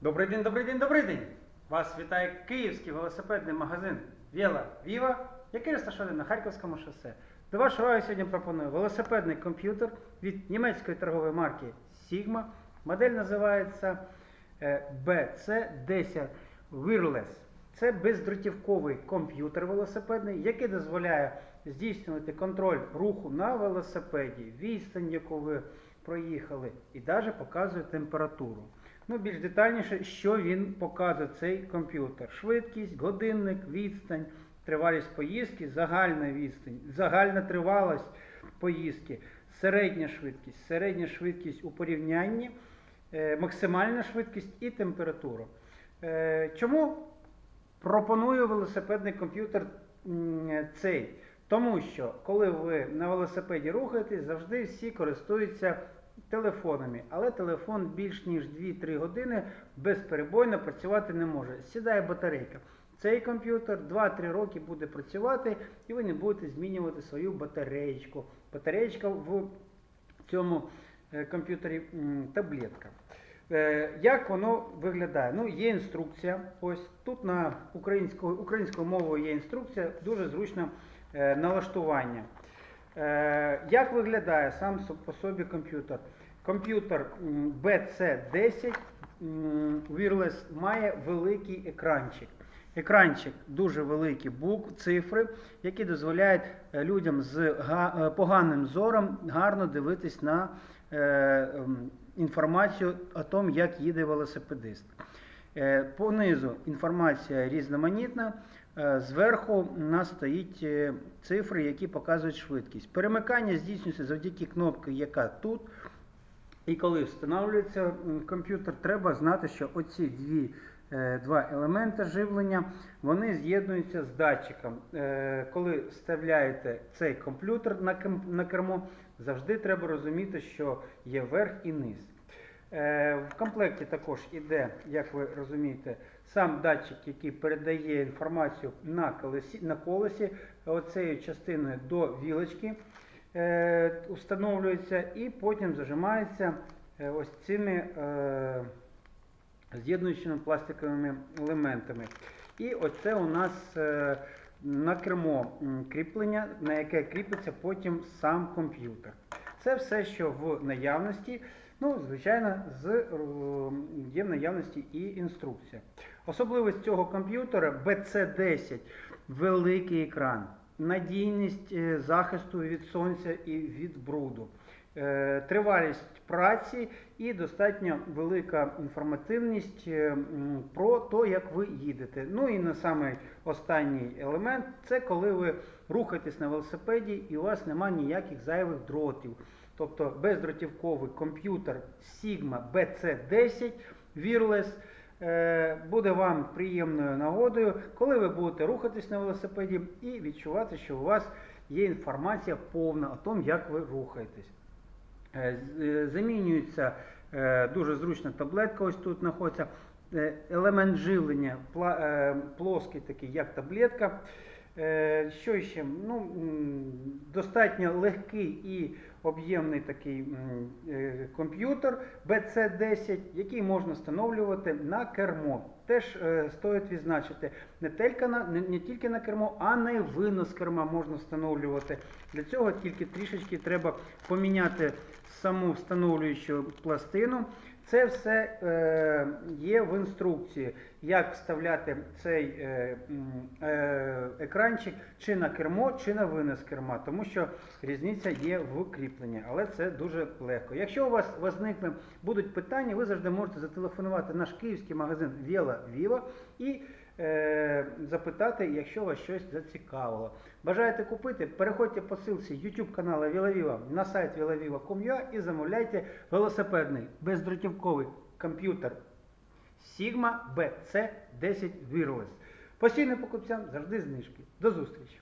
Добрий день, добрий день, добрий день! Вас вітає київський велосипедний магазин Віла Віва, який розташований на Харківському шосе. До вашої уваги сьогодні пропоную велосипедний комп'ютер від німецької торгової марки Sigma. Модель називається е, BC10 Wireless. Це бездротівковий комп'ютер велосипедний, який дозволяє здійснювати контроль руху на велосипеді, відстань, яку ви проїхали, і навіть показує температуру. Ну, більш детальніше, що він показує цей комп'ютер. Швидкість, годинник, відстань, тривалість поїздки, загальна відстань, загальна тривалість поїздки, середня швидкість, середня швидкість у порівнянні, е, максимальна швидкість і температура. Е, Чому пропоную велосипедний комп'ютер цей? Тому що коли ви на велосипеді рухаєтесь, завжди всі користуються телефонами, але телефон більш ніж 2-3 години безперебойно працювати не може. Сідає батарейка. Цей комп'ютер 2-3 роки буде працювати, і ви не будете змінювати свою батареєчку. Батареєчка в цьому е, комп'ютері таблетка. Е, Як воно виглядає? Ну, є інструкція. Ось тут на українською, українською мовою є інструкція, дуже зручно е, налаштування. Е, Як виглядає сам по собі комп'ютер? Комп'ютер м, BC10 м, Wireless має великий екранчик. Екранчик дуже великі букв, цифри, які дозволяють е, людям з е, поганим зором гарно дивитись на інформацію о тому, як їде велосипедист. Понизу інформація різноманітна. Е, Зверху у нас стоїть е, цифри, які показують швидкість. Перемикання здійснюється завдяки кнопці, яка тут. І коли встановлюється комп'ютер, треба знати, що оці дві, е, два елементи живлення вони з'єднуються з датчиком. Коли вставляєте цей комп'ютер на кермо, завжди треба розуміти, що є верх і низ. Е, В комплекті також іде, як ви розумієте, сам датчик, який передає інформацію на колесі, на колесі, оцею частиною до вілочки е, встановлюється і потім зажимається е, ось цими е, з'єднуючими пластиковими елементами. І оце у нас е, на кермо кріплення, на яке кріпиться потім сам комп'ютер. Це все, що в наявності. Ну, звичайно, з, е, є в наявності і інструкція. Особливість цього комп'ютера BC10 великий екран, надійність е, захисту від сонця і від бруду, е, тривалість праці і достатньо велика інформативність про те, як ви їдете. Ну і на самий останній елемент це коли ви рухаєтесь на велосипеді і у вас немає ніяких зайвих дротів. Тобто бездротівковий комп'ютер Sigma BC10 Wireless е, буде вам приємною нагодою, коли ви будете рухатись на велосипеді і відчувати, що у вас є інформація повна о тому, як ви рухаєтесь. Е, е, Замінюється дуже зручна таблетка, ось тут знаходиться. Елемент живлення плоский, такий, як таблетка. Е, Що ще? Ну, достатньо легкий і об'ємний такий е, комп'ютер BC10, який можна встановлювати на кермо. Теж е, стоїть відзначити, не тільки на, не, тільки на кермо, а на винос керма можна встановлювати. Для цього тільки трішечки треба поміняти саму встановлюючу пластину. Це все е, є в інструкції, як вставляти цей е, е, екранчик чи на кермо, чи на винес керма, тому що різниця є в кріпленні, але це дуже легко. Якщо у вас возникне будуть питання, ви завжди можете зателефонувати наш київський магазин Віла Віва і е, запитати, якщо вас щось зацікавило. Бажаєте купити? Переходьте по ссылці YouTube каналу Вілавіва на сайт vilaviva.com.ua і замовляйте велосипедний бездротівковий комп'ютер Sigma BC10 Wireless. Постійним покупцям завжди знижки. До зустрічі!